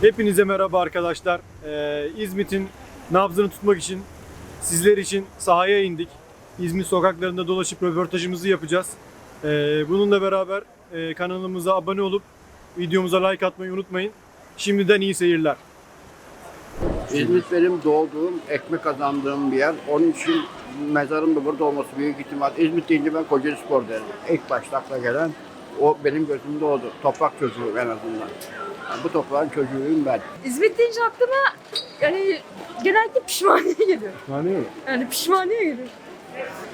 Hepinize merhaba arkadaşlar. Ee, İzmit'in nabzını tutmak için sizler için sahaya indik. İzmit sokaklarında dolaşıp röportajımızı yapacağız. Ee, bununla beraber e, kanalımıza abone olup videomuza like atmayı unutmayın. Şimdiden iyi seyirler. İzmit benim doğduğum, ekmek kazandığım bir yer. Onun için mezarım da burada olması büyük ihtimal. İzmit deyince ben Kocaeli Spor derim. İlk başta akla gelen o benim gözümde oldu. Toprak çocuğu en azından. Yani bu toprağın çocuğuyum ben. İzmit deyince aklıma yani genellikle pişmaniye geliyor. Yani Yani pişmaniye geliyor.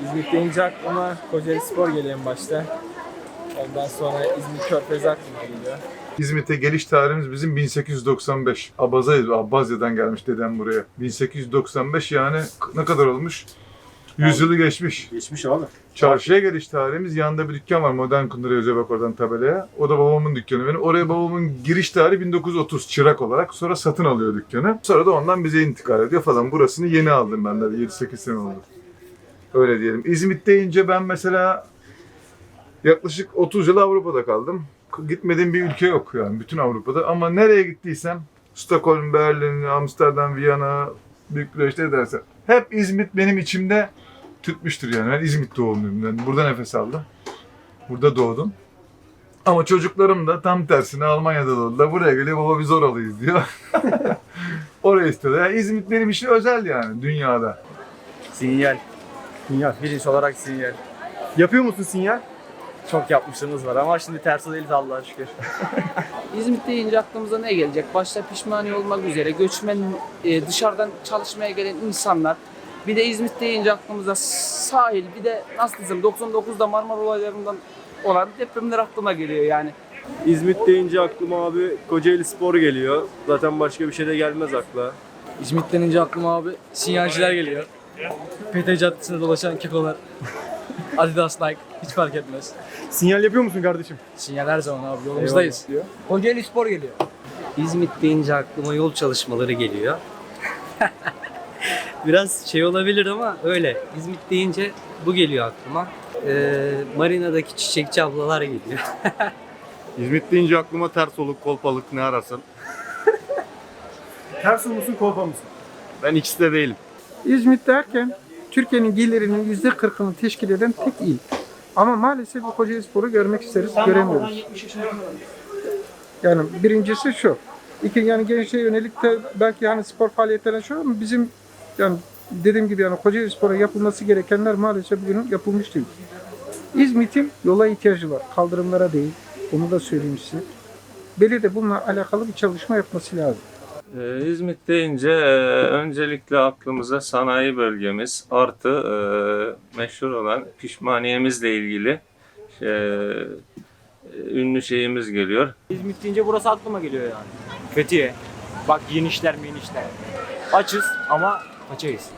İzmit deyince aklıma Kocaeli Spor geliyor en başta. Ondan sonra İzmit Körfezi aklıma geliyor. İzmit'e geliş tarihimiz bizim 1895. Abazayız, Abazya'dan gelmiş dedem buraya. 1895 yani ne kadar olmuş? Yüzyılı geçmiş. geçmiş abi. Çarşıya geliş tarihimiz yanında bir dükkan var. Modern Kundura yazıyor bak oradan tabelaya. O da babamın dükkanı benim. Oraya babamın giriş tarihi 1930 çırak olarak. Sonra satın alıyor dükkanı. Sonra da ondan bize intikal ediyor falan. Burasını yeni aldım ben de 7-8 sene oldu. Öyle diyelim. İzmit deyince ben mesela yaklaşık 30 yıl Avrupa'da kaldım. Gitmediğim bir ülke yok yani bütün Avrupa'da. Ama nereye gittiysem Stockholm, Berlin, Amsterdam, Viyana, Bükreş ne dersen. Hep İzmit benim içimde tütmüştür yani. Ben İzmit doğumluyum. Yani burada nefes aldım. Burada doğdum. Ama çocuklarım da tam tersine Almanya'da doğdular. Buraya geliyor baba biz oralıyız diyor. Oraya istiyorlar. Yani İzmit benim için özel yani dünyada. Sinyal. Sinyal. Bilinç olarak sinyal. Yapıyor musun sinyal? Çok yapmışlığımız var ama şimdi tersi değiliz Allah'a şükür. İzmit deyince aklımıza ne gelecek? Başta pişmaniye olmak üzere göçmen e, dışarıdan çalışmaya gelen insanlar. Bir de İzmit deyince aklımıza sahil, bir de nasıl desem 99'da Marmara olaylarından olan depremler aklıma geliyor yani. İzmit deyince aklıma abi Kocaeli Spor geliyor. Zaten başka bir şey de gelmez akla. İzmit denince aklıma abi sinyalciler geliyor. PT Caddesi'nde dolaşan kekolar. Adidas, Nike hiç fark etmez. Sinyal yapıyor musun kardeşim? Sinyal her zaman abi yolumuzdayız. Eyvallah. Kocaeli Spor geliyor. İzmit deyince aklıma yol çalışmaları geliyor. Biraz şey olabilir ama öyle. İzmit deyince bu geliyor aklıma. Ee, marinadaki çiçekçi ablalar geliyor. İzmit deyince aklıma ters oluk, kolpalık ne arasın? Ters musun kolpa mısın? Ben ikisi de değilim. İzmit derken Türkiye'nin gelirinin yüzde kırkını teşkil eden tek il. Ama maalesef bu Kocaeli Spor'u görmek isteriz, göremiyoruz. Yani birincisi şu. İki yani gençliğe yönelik de belki hani spor faaliyetlerine şu ama bizim yani dediğim gibi yani Kocaeli Spor'a yapılması gerekenler maalesef bugün yapılmış değil. İzmit'in yola ihtiyacı var. Kaldırımlara değil. Onu da söyleyeyim size. Belediye bununla alakalı bir çalışma yapması lazım. Ee, İzmit deyince e, öncelikle aklımıza sanayi bölgemiz artı e, meşhur olan pişmaniyemizle ilgili e, ünlü şeyimiz geliyor. İzmit deyince burası aklıma geliyor yani. Fethiye. Bak yenişler menişler. Açız ama açayız.